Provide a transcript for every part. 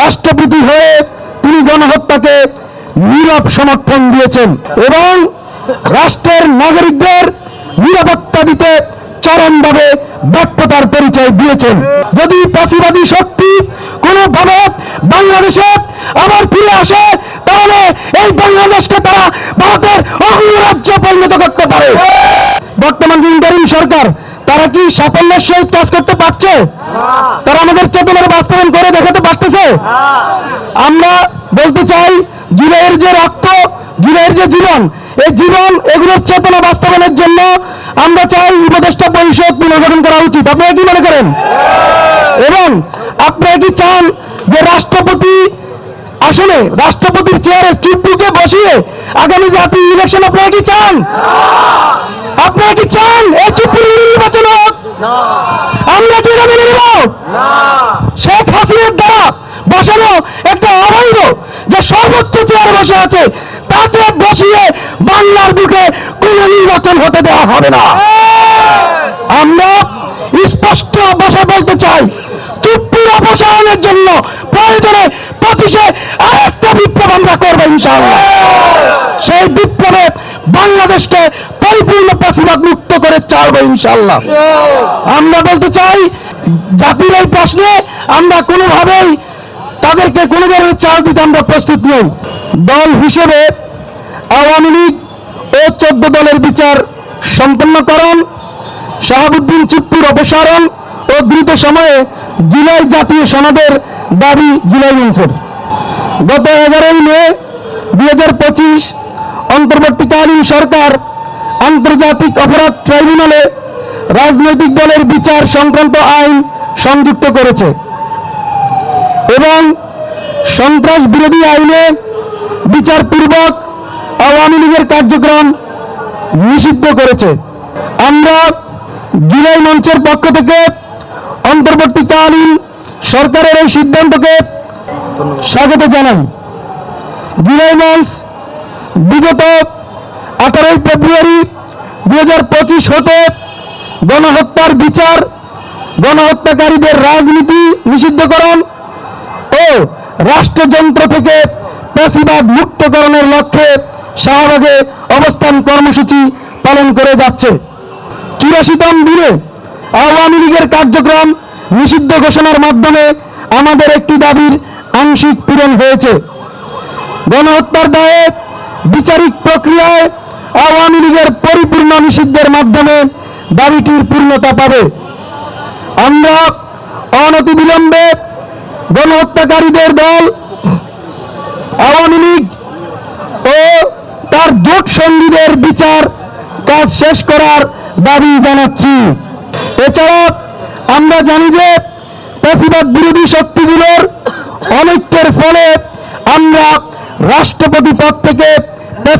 রাষ্ট্রপতি হয়ে তিনি গণহত্যাকে নীরব সমর্থন দিয়েছেন এবং রাষ্ট্রের নাগরিকদের নিরাপত্তা দিতে চরমভাবে ব্যর্থতার পরিচয় দিয়েছেন। যদি ফাঁসিবাদী শক্তি কোনোভাবে বাংলাদেশে আবার ফিরে আসে, তাহলে এই বাংলাদেশকে তারা ভারতের অঙ্গরাজ্য পরিণত করতে পারে। বর্তমান ইন্টারিম সরকার, তারা কি সাফল্যের সহিত কাজ করতে পারছে? তারা আমাদের চেতনার বাস্তবায়ন করে দেখাতে পারতেছে? আমরা বলতে চাই যে রক্ত যে জীবন, এই জীবন, এগুলোর চেতনা বাস্তবায়নের জন্য আমরা চাই উপদেষ্টা পরিষদ পুনর্গঠন করা উচিত। আপনারা কি মনে করেন? এবং আপনারা কি চান যে রাষ্ট্রপতি আসলে রাষ্ট্রপতির চেয়ারে চুপ্পুকে বসিয়ে আগামী জাতীয় ইলেকশন আপনারা কি চান? আপনারা কি চান এই চুপ্পুর নির্বাচন আমরা এটা মেনে নেব। শেখ হাসিনার দ্বারা বসানো একটা অবৈধ যে সর্বোচ্চ চেয়ারে বসে আছে তাকে বসিয়ে বাংলার বুকে কোন নির্বাচন হতে দেওয়া হবে না। আমরা স্পষ্ট ভাষায় বলতে চাই চুপ্পির অপসারণের জন্য প্রয়োজনে পঁচিশে আরেকটা বিপ্লব আমরা করব ইনশাআল্লাহ। সেই বিপ্লবে বাংলাদেশকে পরিপূর্ণ প্রতিবাদ মুক্ত করে চালবো ইনশাআল্লাহ। আমরা বলতে চাই, জাতির এই প্রশ্নে আমরা কোনোভাবেই তাদেরকে কোনো ধরনের চাল দিতে আমরা প্রস্তুত নই। দল হিসেবে আওয়ামী লীগ ও চোদ্দ দলের বিচার সম্পন্নকরণ, শাহাবুদ্দিন চুপ্পুর অপসারণ ও দ্রুত সময়ে জুলাই জাতীয় সনদের দাবি জুলাই মঞ্চের। গত এগারোই মে দুই হাজার পঁচিশ অন্তর্বর্তীকালীন সরকার, আন্তর্জাতিক অপরাধ ট্রাইব্যুনালে রাজনৈতিক দলের বিচার সংক্রান্ত আইন সংযুক্ত করেছে এবং সন্ত্রাস বিরোধী আইনে বিচারপূর্বক আওয়ামী লীগের কার্যক্রম নিষিদ্ধ করেছে। আমরা জুলাই মঞ্চের পক্ষ থেকে অন্তর্বর্তীকালীন সরকারের এই সিদ্ধান্তকে স্বাগত জানাই। জুলাই মঞ্চ বিগত আঠারোই ফেব্রুয়ারি দু হাজার পঁচিশ হতে গণহত্যার বিচার, গণহত্যাকারীদের রাজনীতি নিষিদ্ধকরণ ও রাষ্ট্রযন্ত্র থেকে পেশিবাদ মুক্তকরণের লক্ষ্যে শাহবাগে অবস্থান কর্মসূচি পালন করে যাচ্ছে। চুরাশিতম দিনে আওয়ামী লীগের কার্যক্রম নিষিদ্ধ ঘোষণার মাধ্যমে আমাদের একটি দাবির আংশিক পূরণ হয়েছে। গণহত্যার দায়ে বিচারিক প্রক্রিয়ায় আওয়ামী লীগের পরিপূর্ণ নিষিদ্ধের মাধ্যমে দাবিটির পূর্ণতা পাবে। আমরা অনতিবিলম্বে গণহত্যাকারীদের দল, আওয়ামী লীগ ও তার জোট সঙ্গীদের বিচার কাজ শেষ করার দাবি জানাচ্ছি। এছাড়া আমরা জানি যে পেশিবাদ বিরোধী শক্তিগুলোর অনৈক্যের ফলে আমরা রাষ্ট্রপতি পদ থেকে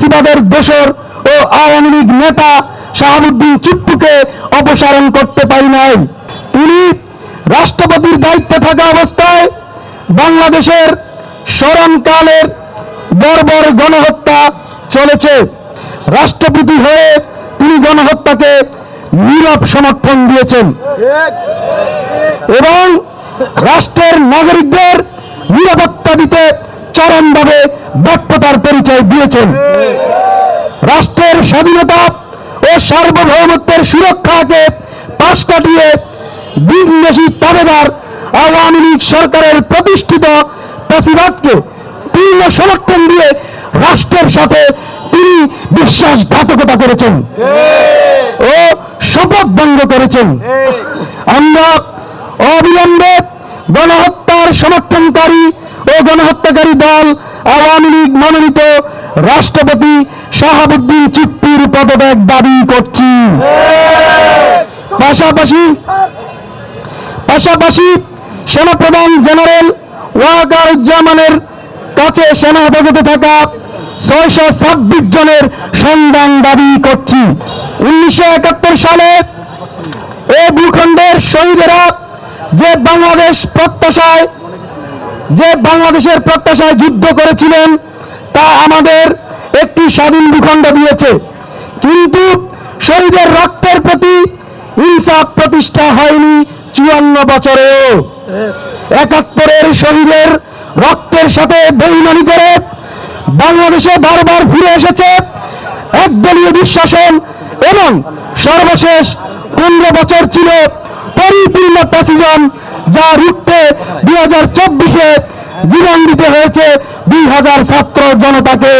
পেশিবাদের দোসর ও আওয়ামী লীগ নেতা শাহাবুদ্দিন চুপ্পুকে অপসারণ করতে পারি নাই। তিনি রাষ্ট্রপতির দায়িত্বে থাকা অবস্থায় বাংলাদেশের স্মরণকালের বর্বর গণহত্যা চলেছে। রাষ্ট্রপতি হয়ে তিনি গণহত্যাকে নীরব সমর্থন দিয়েছেন। এবং রাষ্ট্রের নাগরিকদের নিরাপত্তা দিতে চরমভাবে ব্যর্থতার পরিচয় দিয়েছেন। রাষ্ট্রের স্বাধীনতা ও সার্বভৌমত্বের সুরক্ষাকে পাশ কাটিয়ে বিদেশি তাবেদার আওয়ামী লীগ সরকারের প্রতিষ্ঠিত প্রতিবাদকে পূর্ণ সমর্থন দিয়ে রাষ্ট্রের সাথে তিনি বিশ্বাসঘাতকতা করেছেন ও শপথ ভঙ্গ করেছেন। আমরা অবিলম্বে গণহত্যার সমর্থনকারী ও গণহত্যাকারী দল আওয়ামী লীগ মনোনীত রাষ্ট্রপতি শাহাবুদ্দিন চুক্তির পদত্যাগ দাবি করছি। পাশাপাশি পাশাপাশি সেনাপ্রধান জেনারেল ওয়াকারুজ্জামানের কাছে সেনা হেফাজতে থাকা ছয়শো ছাব্বিশ জনের সন্ধান দাবি করছি। উনিশশো একাত্তর সালে এ ভূখণ্ডের শহীদেরা যে বাংলাদেশ প্রত্যাশায় যে বাংলাদেশের প্রত্যাশায় যুদ্ধ করেছিলেন, তা আমাদের একটি স্বাধীন ভূখণ্ড দিয়েছে। কিন্তু শহীদের রক্তের প্রতি ইনসাফ প্রতিষ্ঠা হয়নি চুয়ান্ন বছরেও। একাত্তরের শহীদের রক্তের সাথে বেইমানি করে বাংলাদেশে বারবার ফিরে এসেছে একদলীয় দুঃশাসন এবং সর্বশেষ পনেরো বছর ছিল পরিপূর্ণ প্যাসিজম যা রুখতে দুই হাজার চব্বিশে জীবন দিতে হয়েছে দুই হাজার ছাত্র জনতাকে।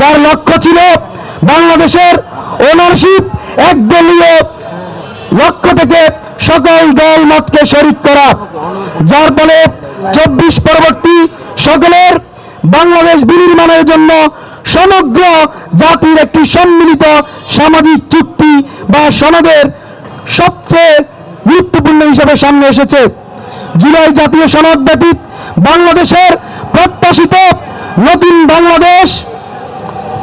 যার লক্ষ্য ছিল বাংলাদেশের ওনারশিপ একদলীয় লক্ষ্য থেকে সকল দল মতকে শরিক করা। যার ফলে চব্বিশ পরবর্তী সকলের বাংলাদেশ বিনির্মাণের জন্য সমগ্র জাতির একটি সম্মিলিত সামাজিক চুক্তি বা সনদের সবচেয়ে গুরুত্বপূর্ণ হিসেবে সামনে এসেছে। জুলাই জাতীয় সনদ ব্যতীত বাংলাদেশের প্রত্যাশিত নতুন বাংলাদেশ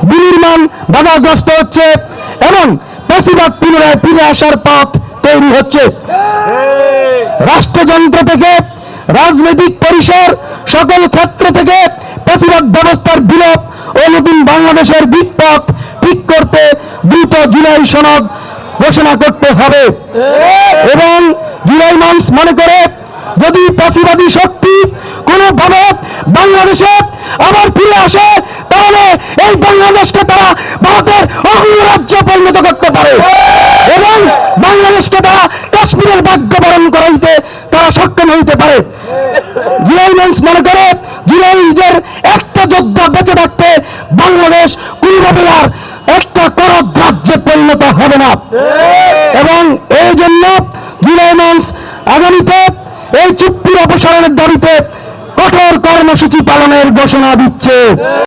বিনির্মাণ বাধাগ্রস্ত হচ্ছে এবং বেশিরভাগ পুনরায় ফিরে আসার পথ তৈরি হচ্ছে। রাষ্ট্রযন্ত্র থেকে রাজনৈতিক পরিসর সকল ক্ষেত্র থেকে বেশিরভাগ ব্যবস্থার বিলোপ ও নতুন বাংলাদেশের দিকপথ ঠিক করতে দ্রুত জুলাই সনদ ঘোষণা করতে হবে। এবং জুলাই মাস মনে করে যদি প্রাচীবাদী শক্তি কোনোভাবে বাংলাদেশে আবার ফিরে আসে, তাহলে এই বাংলাদেশকে তারা ভারতের অঙ্গরাজ্য পরিণত করতে পারে। এবং বাংলাদেশকে তারা কাশ্মীরের ভাগ্য বরণ করাইতে তারা সক্ষম হইতে পারে। জুলাই মাস মনে করে জুলাইদের একটা যোদ্ধা বেঁচে থাকতে বাংলাদেশ কোনোভাবে আর একটা করদ রাজ্যে পরিণত হবে না এবং এই জন্য জুলাই মাস আগামীতে এই চুক্তির অপসারণের দাবিতে কঠোর কর্মসূচি পালনের ঘোষণা দিচ্ছে।